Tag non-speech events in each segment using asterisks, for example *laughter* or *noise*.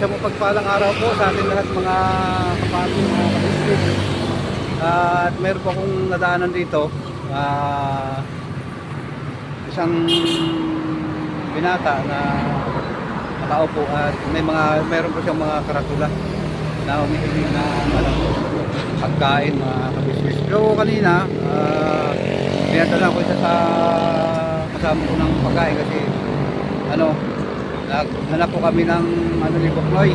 Isang pagpalang araw po sa ating lahat mga kapatid, mga kapatid. At meron po akong nadaanan dito. ah, isang binata na nakaupo at may mga meron po siyang mga karatula na umihiling na ano, pagkain mga kabisnes. Pero kanina, uh, pinadala ko siya sa kasama ko ng pagkain kasi ano, naghanap po kami ng ano ni kabisnes.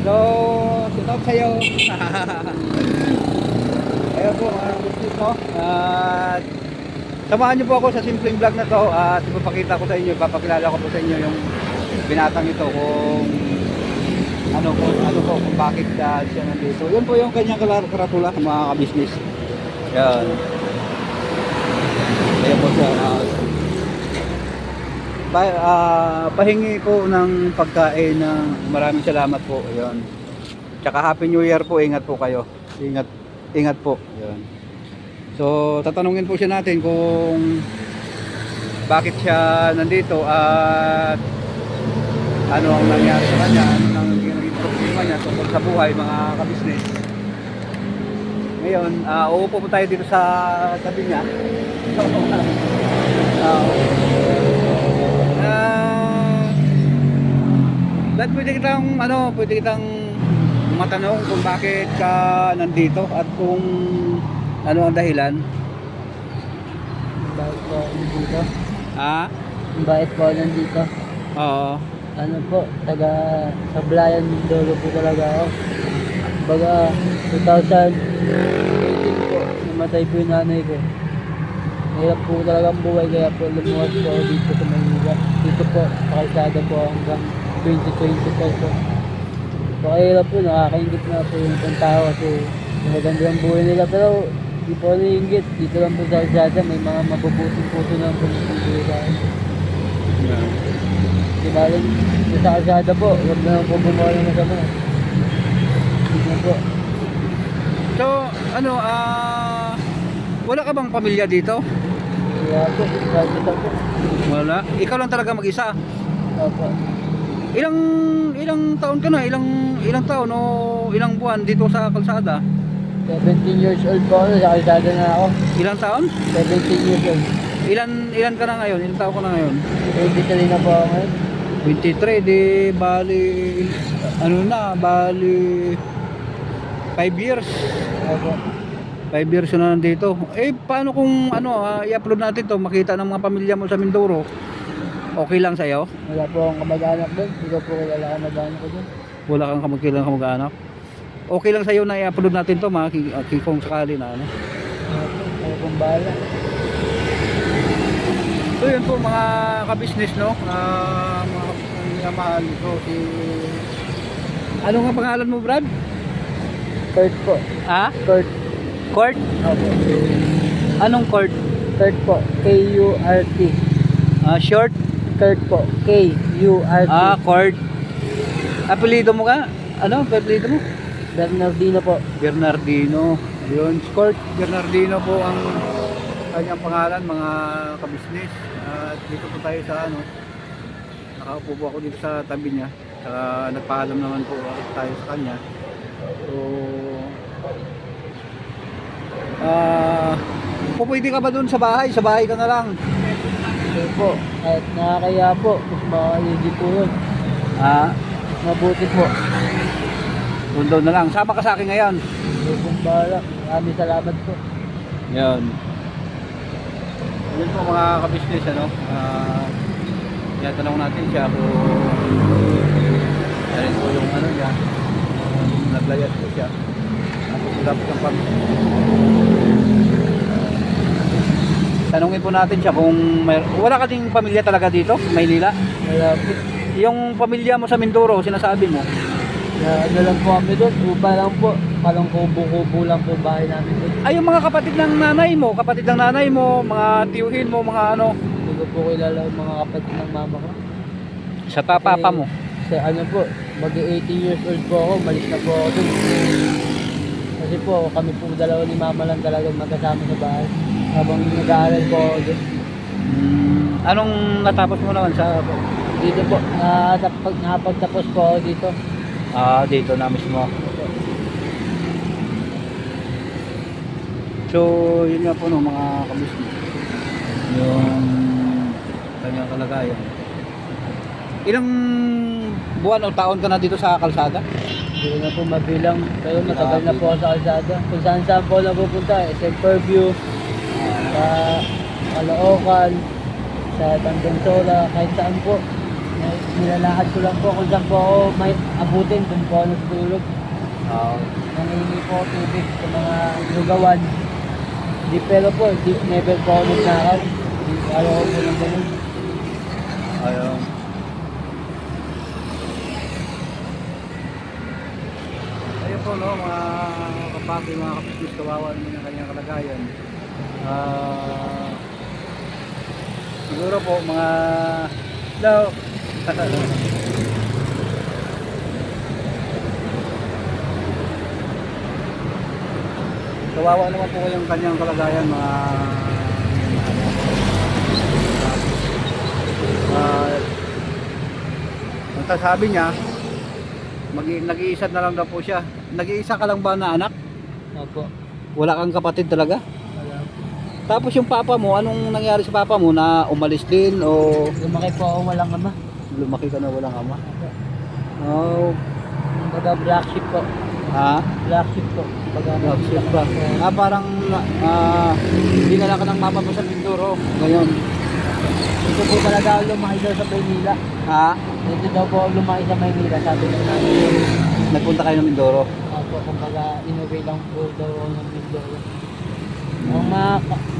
So, out sa'yo. *laughs* Ayun po mga kabisnes no. At samahan niyo po ako sa simpleng vlog na to at ipapakita ko sa inyo, papakilala ko po sa inyo yung binatang ito kung ano po, ano po, kung bakit uh, siya nandito. Yun po yung kanyang karatula mga kabisnes. Yan. Ayan po siya. ah, pa, ah, pahingi po ng pagkain ng maraming salamat po. Ayun. Tsaka Happy New Year po. Ingat po kayo. Ingat, ingat po. Ayun. So, tatanungin po siya natin kung bakit siya nandito at ano ang nangyari sa kanya, ano nang naging problema niya tungkol sa buhay, mga kabisnes. Ngayon, uh, uupo po tayo dito sa tabi niya. *laughs* Ah, Dahil pwede kitang, ano, pwede kitang matanong kung bakit ka nandito at kung ano ang dahilan. Bakit po nandito? Ah, Bakit po nandito? oo. Ano po, taga Sablayan Mindoro po talaga ako. Baga, 2018 po, namatay po yung nanay ko. Hirap po talaga ang buhay, kaya po lumuwas po dito sa Manila. Dito po, sa kalsada po hanggang 2025 po. Pakahirap po, nakakaingit na po yung ibang tao kasi maganda ang buhay nila. Pero di po naiingit, dito lang po sa kalsada, may mga mabubuting puso na po nagpipili sa akin. Rin, sa kalsada po, huwag na po gumawa ng masama. Hindi po. So, ano, ah, wala ka bang pamilya dito? Kaya po, dito po. Wala. Ikaw lang talaga mag-isa. Opo. Ilang ilang taon ka na? Ilang ilang taon o ilang buwan dito sa kalsada? 17 years old po ako, sa kalsada na ako. Ilang taon? 17 years old. Ilan ilan ka na ngayon? Ilang taon ka na ngayon? 23 na po ako ngayon. 23 di bali ano na, bali 5 years. Opo. 5 years na nandito. Eh paano kung ano, ah, i-upload natin to, makita ng mga pamilya mo sa Mindoro? Okay lang sa'yo? Wala po akong kamag-anak doon. Hindi ko po kilala kamag-anak ko doon. Wala kang kamagkilang kamag-anak? Okay lang sa'yo na i-upload natin to, mga ki- ah, sakali na ano? Ako pong bahala. So yun po mga kabisnes no, uh, mga minamahal ko si... Ano nga pangalan mo Brad? Kurt po. Ah? Kurt. Court? Opo. Anong court? Kurt po. K-U-R-T. Ah, short? Kurt po. K-U-R-T. Ah, court. Apelido mo ka? Ano? Apelido mo? Bernardino po. Bernardino. Yun, Court Bernardino po ang kanyang pangalan mga kabisnes. At dito po tayo sa ano, nakaupo po ako dito sa tabi niya. Saka nagpaalam naman po tayo sa kanya. So, ah, uh, pwede ka ba dun sa bahay? Sa bahay ka na lang. Ito po. Kahit nakakaya po. Mas makakayigi po yun. Ah, Mabuti po. daw na lang. Sama ka sa akin ngayon. Ito pong. Maraming salamat po. Yan. Yun po mga kabisnes ano. Ah, uh, tanong natin siya kung yan po yung ano niya. Um, naglayas po siya. Wala po siyang pamilya. Tanungin po natin siya kung may, wala ka ding pamilya talaga dito, Maynila. Wala po. Yung pamilya mo sa Mindoro, sinasabi mo. Na, ano lang po kami doon. Upa lang po. Parang kubo-kubo lang po bahay namin doon. Ay, yung mga kapatid ng nanay mo, kapatid ng nanay mo, mga tiyuhin mo, mga ano, Hindi ko po kilala yung mga kapatid ng mama ko. sa papa mo. Sa ano po, mag 18 years old po ako, malis na po ako doon. Kasi po, kami po dalawa ni mama lang talaga magkasama sa bahay. Habang nag-aaral po ako. Hmm. Anong natapos mo naman sa Dito po, na napag, napagtapos po ako dito. ah dito na mismo? So, yun nga po no, mga kabisnes. Yung kanyang kalagayan. Ilang buwan o taon ka na dito sa kalsada? Hindi na po mabilang. Pero matagal na po ako sa kalsada. Kung saan saan po napupunta. SM Purview, sa Caloocan, sa Tandansora, kahit saan po. Nil- Nilalakad ko lang po kung saan po ako may abutin. Doon po ako natutulog. Ah, Nangingi po tubig sa mga lugawan. Di pero po, di, never po ako nagnakaw. Di araw po ng ganun. ayun. Ayun po no, mga kapatid, mga kabisnes, kawawa naman yung kanyang kalagayan. Ah, siguro po mga Hello. Kawawa naman po yung kanyang kalagayan mga Ah, ang sabi niya, nag-iisa na lang daw po siya. Nag-iisa ka lang ba na anak? Opo. Wala kang kapatid talaga? Tapos yung papa mo, anong nangyari sa papa mo na umalis din o Lumaki po ako walang ama. lumaki ka na walang ama? Oh, Baga black sheep po. ha? Black sheep po. Baga Black sheep ba? Ah, parang ah, hindi na lang ka ng mama mo sa Mindoro ngayon. Ito po talaga ako lumaki daw sa Maynila. Ha? Dito daw po ako lumaki sa Maynila. Sabi ko. Nagpunta kayo ng Mindoro? Ako, kumbaga, inuwi lang po daw ako ng Mindoro. Mga,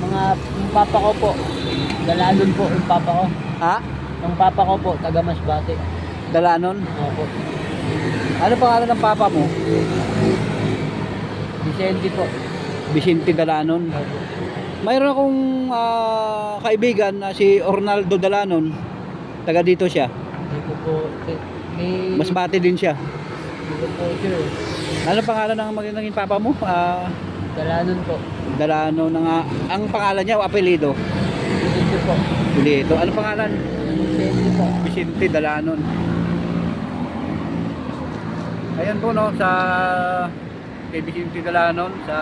mga, yung papa ko po, dalalon po yung papa ko. Ha? Yung papa ko po, taga Masbate. Dalanon? Opo. Ano pangalan ng papa mo? Vicente po. Vicente Dalanon. Opo. Mayroon akong ah, kaibigan na si Ornaldo Dalanon. Taga dito siya. Hindi ko po, may, Mas bati din siya. hindi ko po sure. Ano pangalan ng maging naging papa mo? Ah, Dalanon po. Dalano na nga. Ang pangalan niya o apelido? Vicente po. Apelido. Ano pangalan? Vicente po. Vicente Dalanon. Ayan po no sa kay Vicente Dalanon sa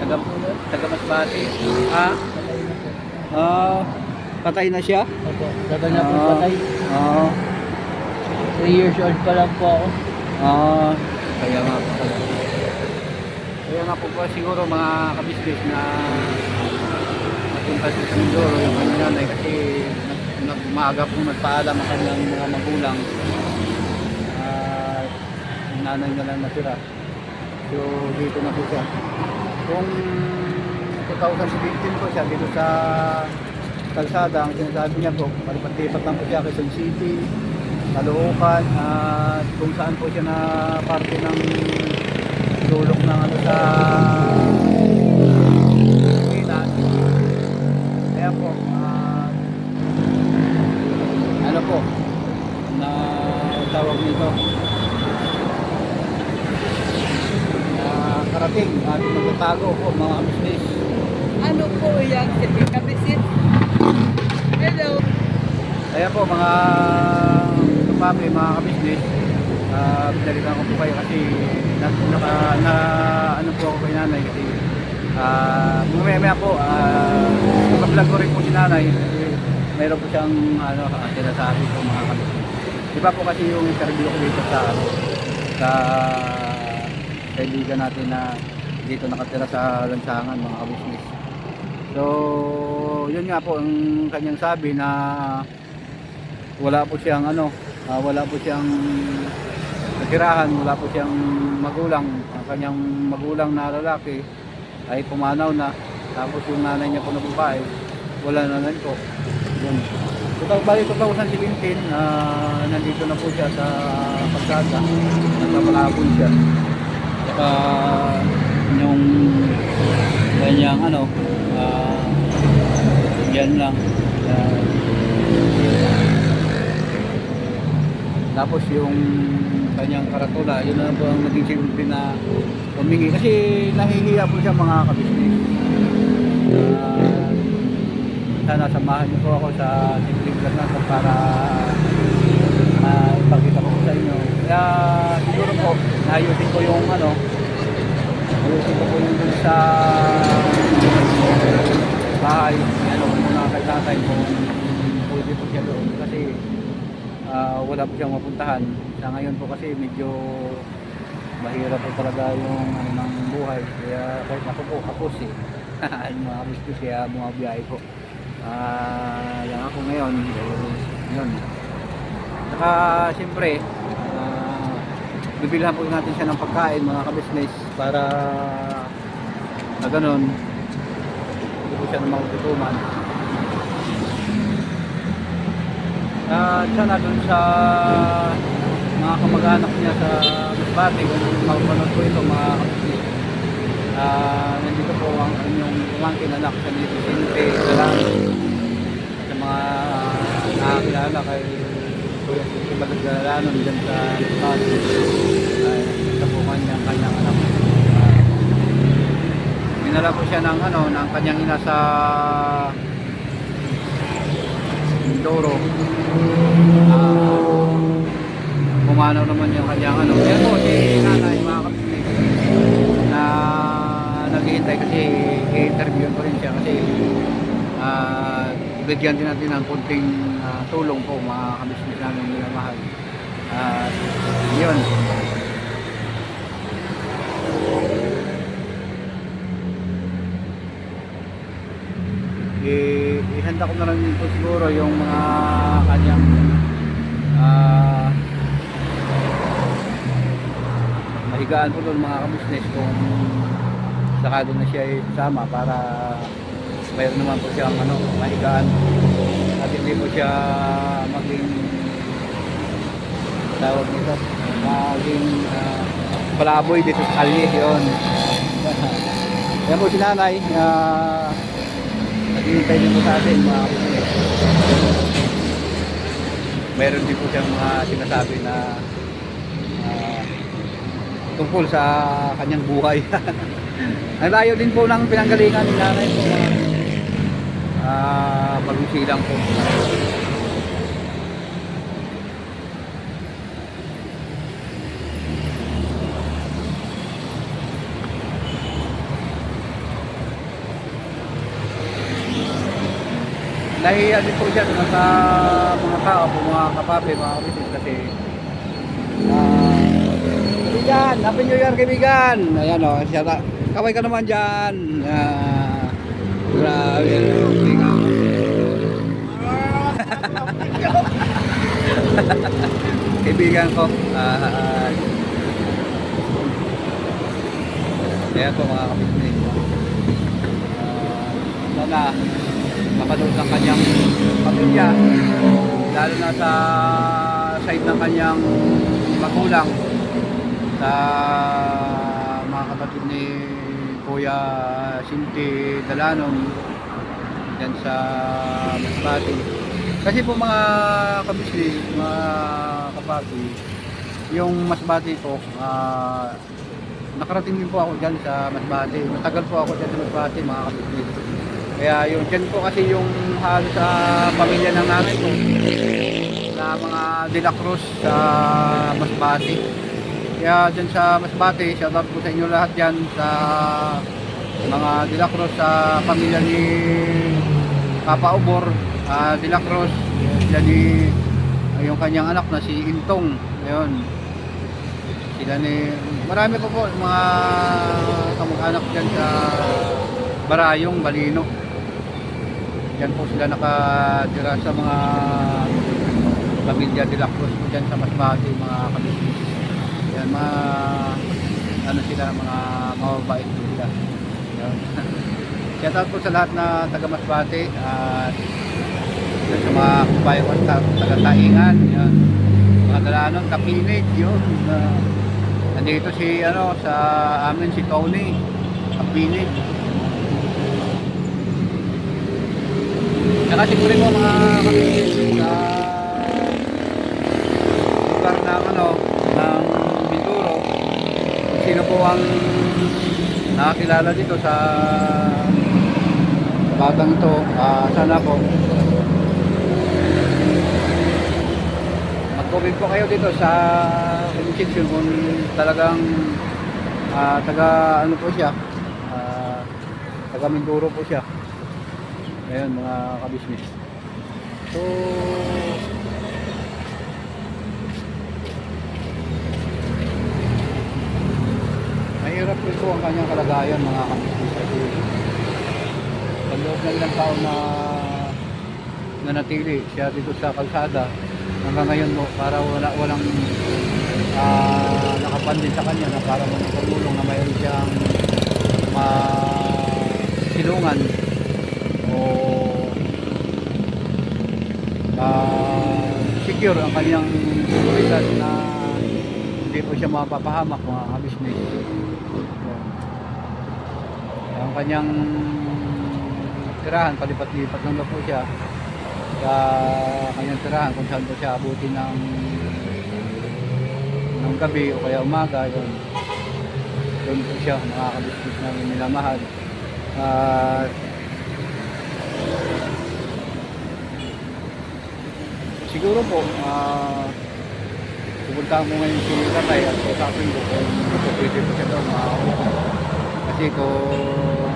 taga, taga Masbate. Ah, Patay ah, patay na siya. Opo. Tagal na po Ah. patay. Ah, 3 years old pa lang po ako. ah, kaya nga po pala. Kaya nga po po siguro mga kabisnes na napunta sa Mindoro yung kanyang nanay kasi nag, maaga po nagpaalam ang kanyang mga magulang at yung nanay na lang natira. So dito na po siya. Kung 2017 po siya dito sa kalsada, ang sinasabi niya po, palipat-lipat lang po siya Quezon City, Caloocan, at kung saan po siya na parte ng sulok ng ano sa Pilipinas. Kaya po, ah, ano po, na tawag nito, na karating at magtatago po mga business. Ano po yan? Kami sis. Hello. Kaya po mga kapapi, mga kabisnes, uh, pinalitan ko po kayo kasi na, naka, na ano po ako kay nanay kasi uh, mamaya maya po, uh, nakablog ko rin po si nanay mayroon po siyang ano, uh, sinasabi po mga kabisnes. Di ba po kasi yung interview ko dito sa sa kaibigan natin na dito nakatira sa lansangan mga kabisnes. So, yun nga po ang kanyang sabi na wala po siyang ano, ah, wala po siyang natirahan, wala po siyang magulang. Ang kanyang magulang na lalaki ay pumanaw na. Tapos yung nanay niya po na babae, wala na rin po. Yun. So, pag balik 2017, ah, nandito na po siya sa pagkasa. Nagpapalabon siya. Saka yung kanyang ano, ah, yan lang. Ah, tapos yung kanyang karatula, yun na po ang naging silbi na humingi. Kasi nahihiya po siya mga kabisnes. Uh, sana samahan niyo po ako sa simpleng to para uh, ipakita ko sa inyo. Kaya siguro po, ayusin ko yung ano, ayusin ko po yung dun sa bahay. Ano, muna kay tatay kung pwede po siya doon. Kasi ah, wala po siyang mapuntahan. Sa ngayon po kasi medyo mahirap po talaga yung ano ng buhay. Kaya kahit ako po kapos *laughs* eh. yung mga business kaya mga biyahe po. Ah, lang ako ngayon. Dahil yun. Saka siyempre, ah, bibilhan po natin siya ng pagkain mga kabisnes para na ganun hindi po siya na makututuman. At sana dun sa mga kamag-anak niya sa Masbate, kung mapapanood ko ito mga kabisnes, Ah, nandito po ang inyong pamangkin anak sa dito Sinte, Salamat sa mga nakakilala kay Kuya Sinte Balagalanon dyan sa Masbate. Ay, ito po kanya, kanyang anak. Ah, Dinala po siya ng ano, ng kanyang ina sa Mindoro. Ah, pumanaw naman yung kanyang ano. Po, si nanay, mga kapatid, na naghihintay kasi i-interview ko rin siya kasi ah, bigyan din natin ng kunting ah, tulong po mga kabisnes namin minamahal. At yun. Ihanda ko na lang po siguro yung mga kanyang ah mahigaan po doon mga kabisnes kung sakado na siya isama para mayroon naman po siyang ano, mahigaan. At hindi po siya maging tawag nito maging ah, palaboy dito sa kalye yun. *laughs* Yan po si nanay uh, naghihintay din po sa atin mga mayroon din po siyang mga sinasabi na ah, tungkol sa kanyang buhay. *laughs* Ang layo din po ng pinanggalingan ni nanay po mga ah pag-usilang po. Nahiya din po siya dun sa mga tao, po, mga kapape, mga kapitis kasi Ah, kaibigan, Happy New Year kaibigan. Ayan o, siya na. Kaway ka naman dyan. Ah, grabe. Kaibigan. *laughs* kaibigan ko. Ah, ayan po mga kapitid. Ah, sana mapanood ng kanyang pamilya lalo na sa side ng kanyang magulang sa mga kapatid ni Kuya Sinti Dalanon dyan sa Masbate. Kasi po mga kabisli mga kapapi yung Masbate po ah, nakarating din po ako dyan sa Masbate. Matagal po ako dyan sa Masbate mga kabisli kaya yung dyan po kasi yung halos sa pamilya ng nanay ko na mga De La Cruz sa Masbate. Kaya dyan sa Masbate, shout out po sa inyo lahat dyan sa mga De La Cruz sa pamilya ni Papa Ubor, ah, De La Cruz, sila ni yung kanyang anak na si Intong. Ayun. Sila ni marami po po mga kamag-anak dyan sa Barayong, Balino. Diyan po sila nakatira sa mga pamilya de la Cruz po dyan sa Masbate, mga kabisnes. Yan, mga ano sila, mga mababait po sila. Yan. *laughs* Shout out po sa lahat na taga Masbate at sa mga kabayan ko sa taga Taingan, yan. Mga dalanon, Kapinig, yun. Uh, nandito si, ano, sa amin si Tony, Kapinig. Saka siguro mo mga kapitid sa lugar ng ano, ng kung sino po ang nakakilala dito sa batang ito, ah, sana po. Mag-comment po kayo dito sa comment kung talagang ah, taga ano po siya ah, taga Mindoro po siya ngayon mga kabisnes so mahirap din po ang kanyang kalagayan mga kabisnes kasi sa loob ng ilang taon na nanatili siya dito sa kalsada hanggang ngayon mo para wala walang ah, nakapandin sa kanya na para magpulong na mayroon siyang masilungan o ah, secure ang kanyang seguridad na hindi po siya mapapahamak mga kabisnes ang kanyang tirahan, palipat-lipat lang daw po siya sa kanyang tirahan kung saan po siya abutin ng ng gabi o kaya umaga yun. Doon po siya mga kabisnes na minamahal. At siguro po ah pupuntahan ko ngayon si Tatay at usapin ko kung ito pwede po siya daw makakaupo kasi kung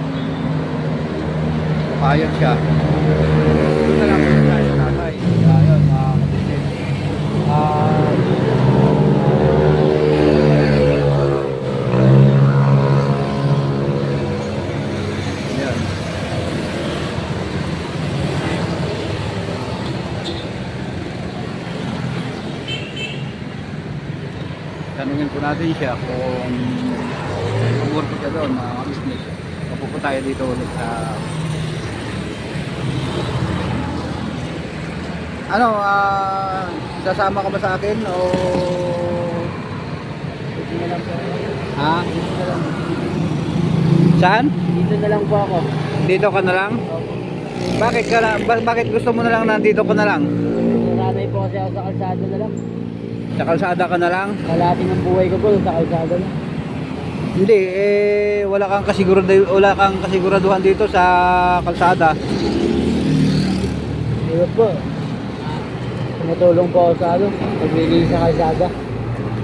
payag siya doon na lang po tayo sa tatay ayun mga kapatid ah yan tanungin po natin siya kung po siya doon mga business Papupo tayo dito ulit sa ano ah sasama ka ba sa akin o Dito na lang po. ha Dito na lang. saan Dito na lang po ako. dito ka na lang bakit ka na, ba- bakit gusto mo na lang nandito ka na lang Naranay po kasi ako sa kalsada na lang. Sa kalsada ka na lang Kalahati ng buhay ko po sa kalsada na. Hindi, eh, wala kang kasigurado, wala kang kasiguraduhan dito sa kalsada. Hirap po. Tumutulong po ako sa ano, pagbili sa kalsada.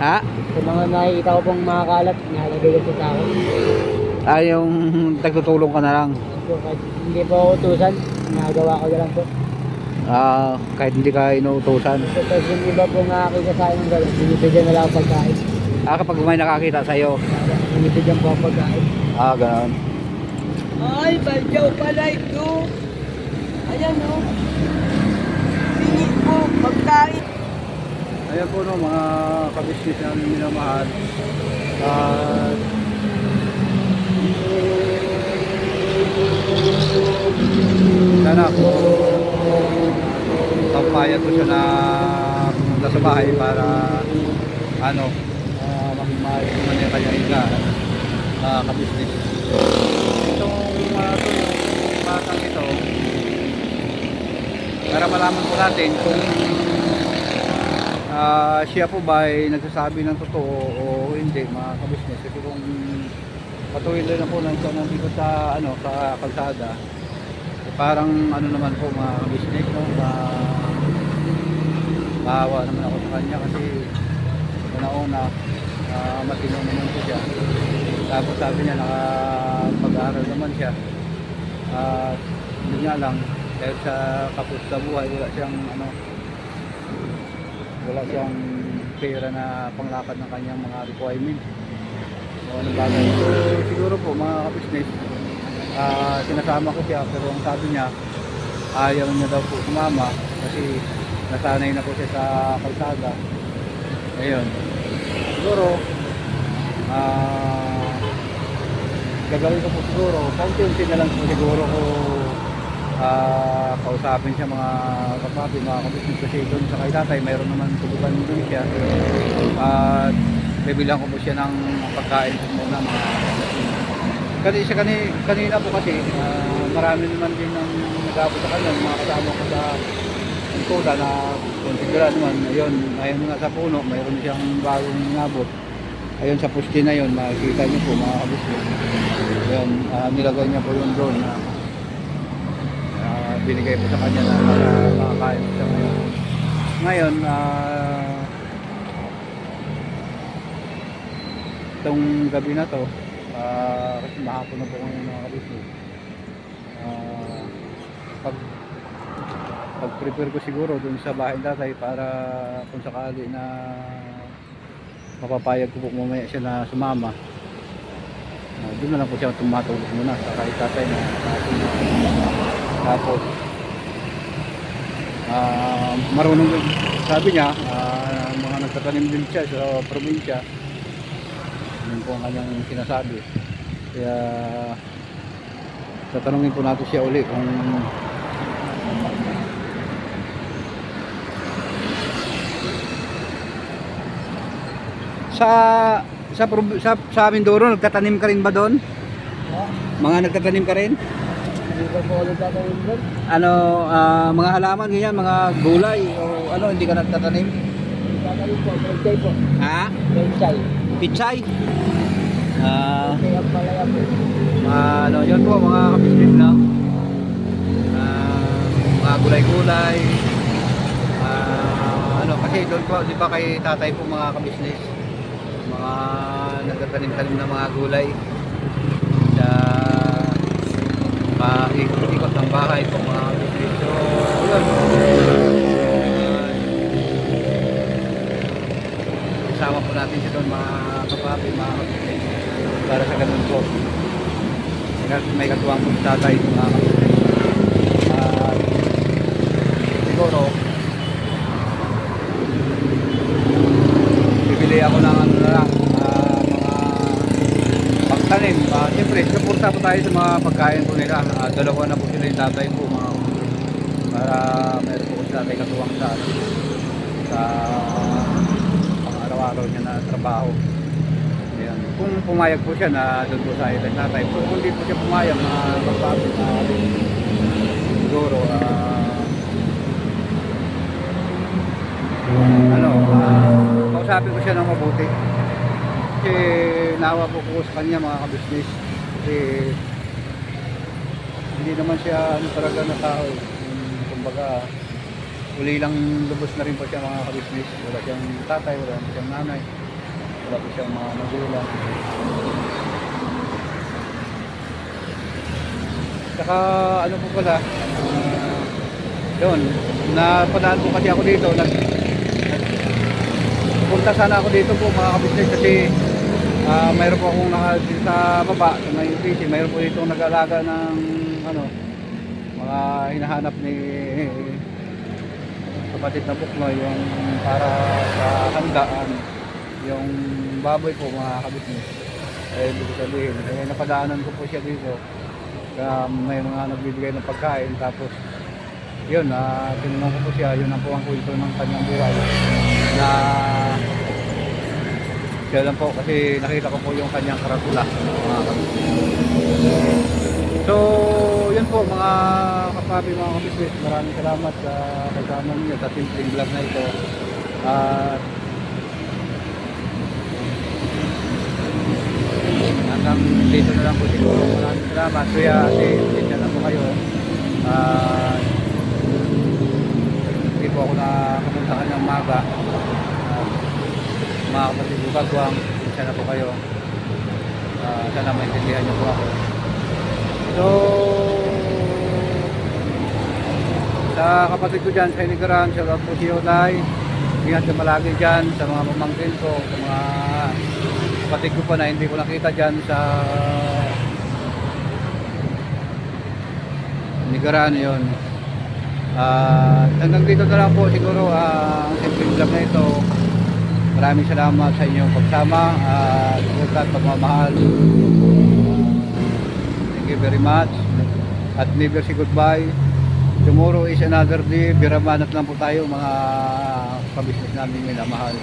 Ha? Sa mga nakikita ko pong mga kalat, nilalagay ko sa tao. Ah, yung tagtutulong ka na lang. Hindi po ako utusan, nagawa ko na lang po. Ah, kahit hindi ka inuutosan. Tapos yung iba po nakakita sa akin ng gano'n, binibigyan na lang ako pagkain. Ah, kapag may nakakita sa'yo. Binibigyan po ako pagkain. Ah, gano'n. Ay, badyaw pala ito. Ayan o. Pingi ko, pagkain. Ayan po no, mga kabisnes namin minamahal. At sana po papayag ko siya na pumunta sa bahay para ano uh, maging maayos naman yung kanyang higa uh, kabisnes. Itong uh, ito para malaman po natin kung Ah, siya po ba ay nagsasabi ng totoo o hindi mga kabisnes kasi kung patuloy na po nang siya nandito sa ano sa kalsada. Eh, parang ano naman po mga kabisnes no? Ma maawa naman ako sa kanya kasi una-una uh, matino naman po siya. Tapos sabi niya nakapag-aaral naman siya. At yun nga lang dahil sa kapos sa buhay wala siyang ano wala siyang pera na panglakad ng kanyang mga requirements. So, ano bagay. So, siguro po mga ka-business, ah, sinasama ko siya pero ang sabi niya, ayaw niya daw po sumama kasi nasanay na po siya sa kalsada. Ayun. Siguro, ah, gagawin ko po siguro, kaunti-unti na lang po siguro ko ah kausapin siya mga kapapi, mga kabisnes kasi doon sa kay tatay, mayroon naman tubukan doon siya. At bibilang ko po siya ng pagkain po muna mga kasi siya kani, kanina po kasi ah, marami naman din ang nag-abot sa kanya, mga kasama ko sa Koda na konsigura naman, ayun, ayun nga sa puno, mayroon siyang bagong nabot. Ayun sa pusti na yun, makikita niyo po mga kabisnes. Ayun, ah, nilagay niya po yung drone na binigay po sa kanya na para makakain siya ngayon. Ngayon, ah, itong gabi na to, ah, kasi mahapon na po ngayon mga kabisnes. Ah, pag pag-prepare ko siguro dun sa bahay tatay para kung sakali na mapapayag ko po mamaya siya na sumama. Uh, doon na lang po siya tumatulog muna sa kahit tatay na tapos ah, marunong sabi niya ah, mga nagtatanim din siya sa probinsya yun po ang kanyang sinasabi kaya tatanungin po natin siya uli kung sa sa sa, sa Mindoro nagtatanim ka rin ba doon? Ha? Mga nagtatanim ka rin? Hindi po tatawin doon. Ano ah, mga halaman ganyan, mga gulay o ano hindi ka nagtatanim? Tatawin po, Prechay po. Ha? Prechay. Pichay? Ah. Ah, ano, yun po mga kabisnes no? Ah, mga gulay-gulay. Ah, ano, kasi doon po, di ba kay tatay po mga kabisnes, mga nagtatanim-tanim ng mga gulay sa paikot-ikot ng bahay po mga kabisnes. So, yun. Ah, Isama po natin siya doon mga kapapi, mga kabisnes para sa ganun po. May katuwang po tatay mga kapatid. At siguro bibili ako ng ano na lang ah, mga pagtanim. Uh, Siyempre, suporta po tayo sa mga pagkain po nila. Ah, dalawa na po sila yung tatay po mga. Para meron po si tatay katuwang sa sa pang araw-araw niya na trabaho. Kung pumayag po siya na doon po sa island tatay, kung hindi po siya pumayag na magpapit na siguro, ah, ano, kausapin ko siya ng mabuti. Kasi naawa po ko sa kanya mga kabisnes. Kasi hindi naman siya ano talaga na tao. Kumbaga, uli lang lubos na rin po siya mga kabisnes. Wala siyang tatay, wala siyang nanay po siyang mga magulang. Saka ano po pala, uh, yun, napadaan po kasi ako dito, nag, punta sana ako dito po mga kabisnes kasi ah, mayroon po akong naka, dito sa baba, sa may PC, mayroon po dito nag-alaga ng ano, mga hinahanap ni kapatid na buknoy yung para sa handaan yung baboy po mga kabisnes eh ibig sabihin eh, napadaanan ko po siya dito. Kaya may mga nagbibigay ng pagkain tapos yun na tinanong ko po siya yun ang po ang kwento ng kanyang buhay. Na siya lang po kasi nakita ko po yung kanyang karatula so yun po mga kapabi mga kabisnes maraming salamat sa kasama niyo sa simpleng vlog na ito. At hanggang dito na lang po siguro. Maraming salamat. Kuya, ate, dito na po kayo. Ah, hindi po ako nakapunta ka ng maga. Uh, mga kapatid ko kagwang, isa na po kayo. Ah, sana maintindihan niyo po ako. So, sa kapatid ko dyan, sa Inigaran, sa out po si Yolay. Ingat ka palagi dyan sa mga pamangkin ko, sa mga kapatid ko pa na hindi ko nakita dyan sa Nigaraan yun. Ah, hanggang dito na lang po siguro ah, ang simple vlog na ito. Maraming salamat sa inyong pagsama uh, at pagmamahal. Ah, thank you very much. At never say goodbye. Tomorrow is another day. Biramanat lang po tayo mga kabisnes namin minamahal.